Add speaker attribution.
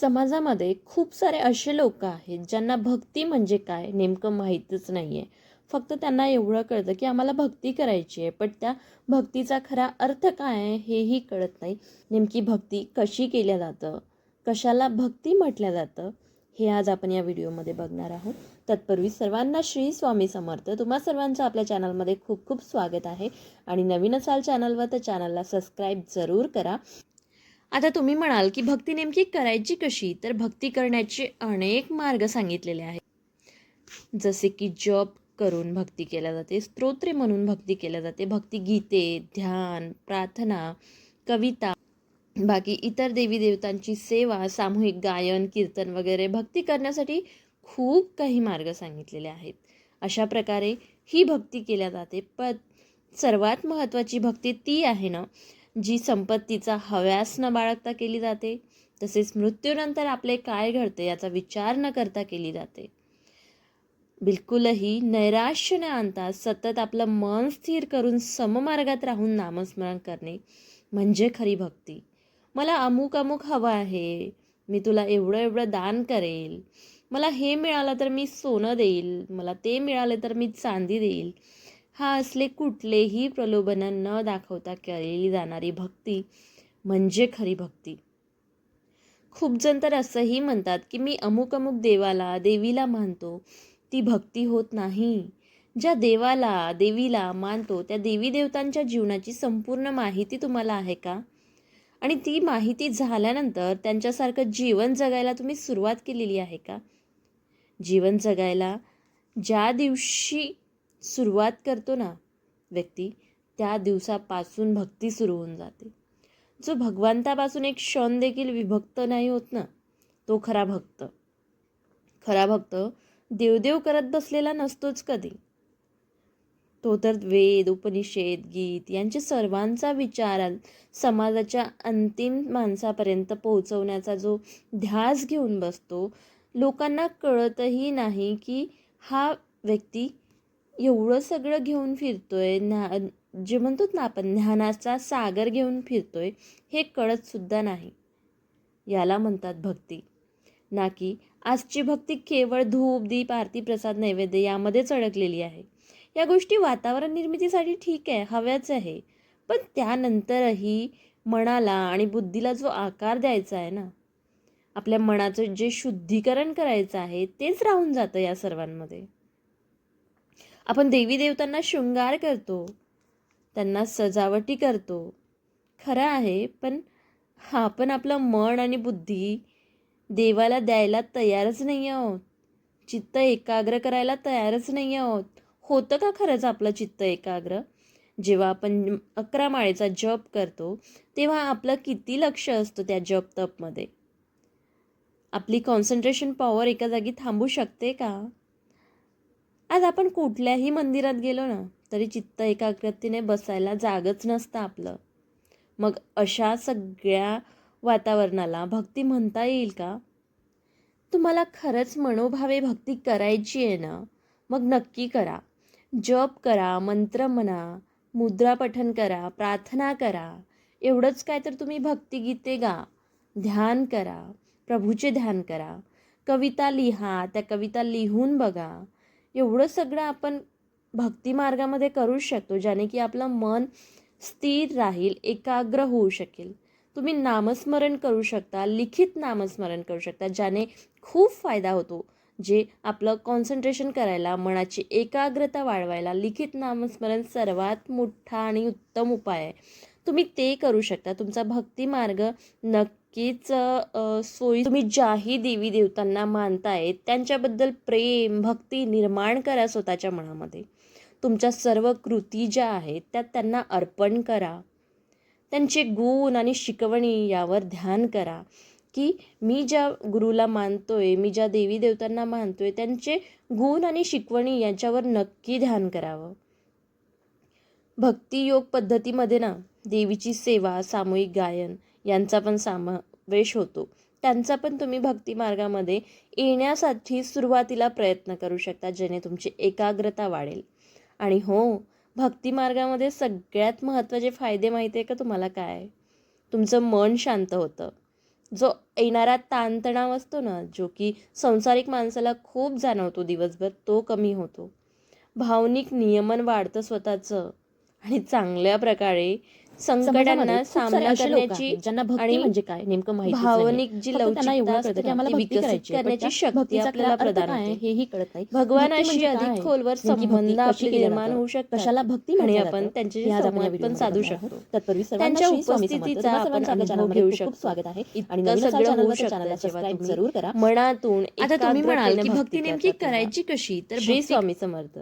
Speaker 1: समाजामध्ये खूप सारे असे लोक आहेत ज्यांना भक्ती म्हणजे काय नेमकं माहीतच नाही आहे फक्त त्यांना एवढं कळतं की आम्हाला भक्ती करायची आहे पण त्या भक्तीचा खरा अर्थ काय आहे हेही कळत नाही. नेमकी भक्ती कशी केल्या जातं? कशाला भक्ती म्हटलं जातं? हे आज आपण या व्हिडिओमध्ये बघणार आहोत. तत्पूर्वी सर्वांना श्री स्वामी समर्थ. तुम्हा सर्वांचं आपल्या चॅनलमध्ये खूप खूप स्वागत आहे. आणि नवीन असाल चॅनलवर तर चॅनलला सबस्क्राईब जरूर करा. आता तुम्ही म्हणाल की भक्ती नेमकी करायची कशी? तर भक्ती करण्याचे अनेक मार्ग सांगितलेले आहेत. जसे की जप करून भक्ती केल्या जाते स्तोत्रे म्हणून भक्ती केल्या जाते भक्ती गीते ध्यान प्रार्थना कविता बाकी इतर देवी देवतांची सेवा सामूहिक गायन कीर्तन वगैरे भक्ती करण्यासाठी खूप काही मार्ग सांगितलेले आहेत. अशा प्रकारे ही भक्ती केल्या जाते. पण सर्वात महत्त्वाची भक्ती ती आहे ना जी संपत्तीचा हव्यास न बाळगता केली जाते तसेच मृत्यूनंतर आपले काय घडते याचा विचार न करता केली जाते. बिलकुलही नैराश्य न आणता सतत आपलं मन स्थिर करून सममार्गात राहून नामस्मरण करणे म्हणजे खरी भक्ती. मला अमुक अमुक हवं आहे मी तुला एवढं एवढं दान करेल मला हे मिळालं तर मी सोनं देईल मला ते मिळालं तर मी चांदी देईल हा असले कुठलेही प्रलोभन न दाखवता केलेली जाणारी भक्ती म्हणजे खरी भक्ती. खूप जण तर असंही म्हणतात की मी अमुक अमुक देवाला देवीला मानतो ती भक्ती होत नाही. ज्या देवाला देवीला मानतो त्या देवी देवतांच्या जीवनाची संपूर्ण माहिती तुम्हाला आहे का? आणि ती माहिती झाल्यानंतर त्यांच्यासारखं जीवन जगायला तुम्ही सुरुवात केलेली आहे का? जीवन जगायला ज्या दिवशी सुरुवात करतो ना व्यक्ती त्या दिवसापासून भक्ती सुरू होऊन जाते. जो भगवंतापासून एक क्षण देखील विभक्त नाही होत ना तो खरा भक्त. खरा भक्त देवदेव करत बसलेला नसतोच कधी. तो तर वेद उपनिषेद गीत यांचे सर्वांचा विचार समाजाच्या अंतिम माणसापर्यंत पोहोचवण्याचा जो ध्यास घेऊन बसतो लोकांना कळतही नाही की हा व्यक्ती एवढं सगळं घेऊन फिरतोय ज्ञा जे म्हणतोच ना आपण ज्ञानाचा सागर घेऊन फिरतोय हे कळतसुद्धा नाही. याला म्हणतात भक्ती. ना की आजची भक्ती केवळ धूप दीप आरती प्रसाद नैवेद्य यामध्येच अडकलेली आहे. या गोष्टी वातावरण निर्मितीसाठी ठीक आहे हव्याच आहे. पण त्यानंतरही मनाला आणि बुद्धीला जो आकार द्यायचा आहे ना आपल्या मनाचं जे शुद्धीकरण करायचं आहे तेच राहून जातं या सर्वांमध्ये. आपण देवी देवतांना शृंगार करतो त्यांना सजावटी करतो. खरं आहे पण आपण आपलं मन आणि बुद्धी देवाला द्यायला तयारच नाही आहोत. चित्त एकाग्र करायला तयारच नाही आहोत. होतं का खरंच आपलं चित्त एकाग्र? जेव्हा आपण अकरा माळेचा जप करतो तेव्हा आपलं किती लक्ष असतं त्या जप तपमध्ये? आपली कॉन्सन्ट्रेशन पॉवर एका जागी थांबू शकते का? आज आपण कुठल्याही मंदिरात गेलो ना तरी चित्त एकाग्रतेने बसायला जागच नसतं आपलं. मग अशा सगळ्या वातावरणाला भक्ती म्हणता येईल का? तुम्हाला खरंच मनोभावे भक्ती करायची आहे ना? मग नक्की करा. जप करा मंत्र म्हणा मुद्रापठन करा प्रार्थना करा. एवढंच काय तर तुम्ही भक्तिगीते गा. ध्यान करा. प्रभूचे ध्यान करा. कविता लिहा त्या कविता लिहून बघा. एवढं सगळं आपण भक्ती मार्गामध्ये करू शकतो ज्याने की आपलं मन स्थिर राहील एकाग्र होऊ शकेल. तुम्ही नामस्मरण करू शकता लिखित नामस्मरण करू शकता ज्याने खूप फायदा होतो. जे आपलं कॉन्सन्ट्रेशन करायला मनाची एकाग्रता वाढवायला लिखित नामस्मरण सर्वात मोठा आणि उत्तम उपाय आहे. तुम्ही ते करू शकता. तुमचा भक्ती मार्ग नक्कीच सोयी तुम्ही ज्याही देवी देवतांना मानताय त्यांच्याबद्दल प्रेम भक्ती निर्माण करा स्वतःच्या मनामध्ये. तुमच्या सर्व कृती ज्या आहेत त्या त्यांना अर्पण करा. त्यांचे गुण आणि शिकवणी यावर ध्यान करा की मी ज्या गुरुला मानतोय मी ज्या देवी देवतांना मानतोय त्यांचे गुण आणि शिकवणी यांच्यावर नक्की ध्यान करावं. भक्ती योग पद्धतीमध्ये ना देवीची सेवा सामूहिक गायन यांचा पण समावेश होतो. त्यांचा पण तुम्ही भक्ती मार्गामध्ये येण्यासाठी सुरुवातीला प्रयत्न करू शकता जेणे तुमची एकाग्रता वाढेल. आणि हो भक्ती मार्गामध्ये सगळ्यात महत्त्वाचे फायदे माहिती आहे का तुम्हाला काय? तुमचं मन शांत होतं. जो येणारा ताणतणाव असतो ना जो की संसारिक माणसाला खूप जाणवतो दिवसभर तो कमी होतो. भावनिक नियमन वाढतं स्वतःचं आणि चांगल्या प्रकारे संकटांना सामना करण्याची
Speaker 2: ज्यांना भक्ती म्हणजे काय नेमकं माहिती
Speaker 1: भावनिक जी विकसित करण्याची शक्ती आपल्याला प्रदान
Speaker 2: आहे हेही कळत नाही
Speaker 1: भगवानाशी
Speaker 2: म्हणजे?
Speaker 1: अधिक खोलवर
Speaker 2: भक्ती
Speaker 1: संबंध आपले निर्माण? होऊ शकतात
Speaker 2: कशाला भक्ती म्हटलं
Speaker 1: आपण? त्यांच्याशी संवाद पण साधू. शकतो
Speaker 2: तत्पूर्वी
Speaker 1: त्यांच्या. उपस्थितीचा आपण अनुभव घेऊ शकतो.
Speaker 2: स्वागत आहे
Speaker 1: इतकं सगळं होऊ शकतं
Speaker 2: जरूर करा
Speaker 1: मनातून
Speaker 2: आता तुम्ही म्हणाल की भक्ती नेमकी. करायची कशी तर
Speaker 1: श्री स्वामी समर्थ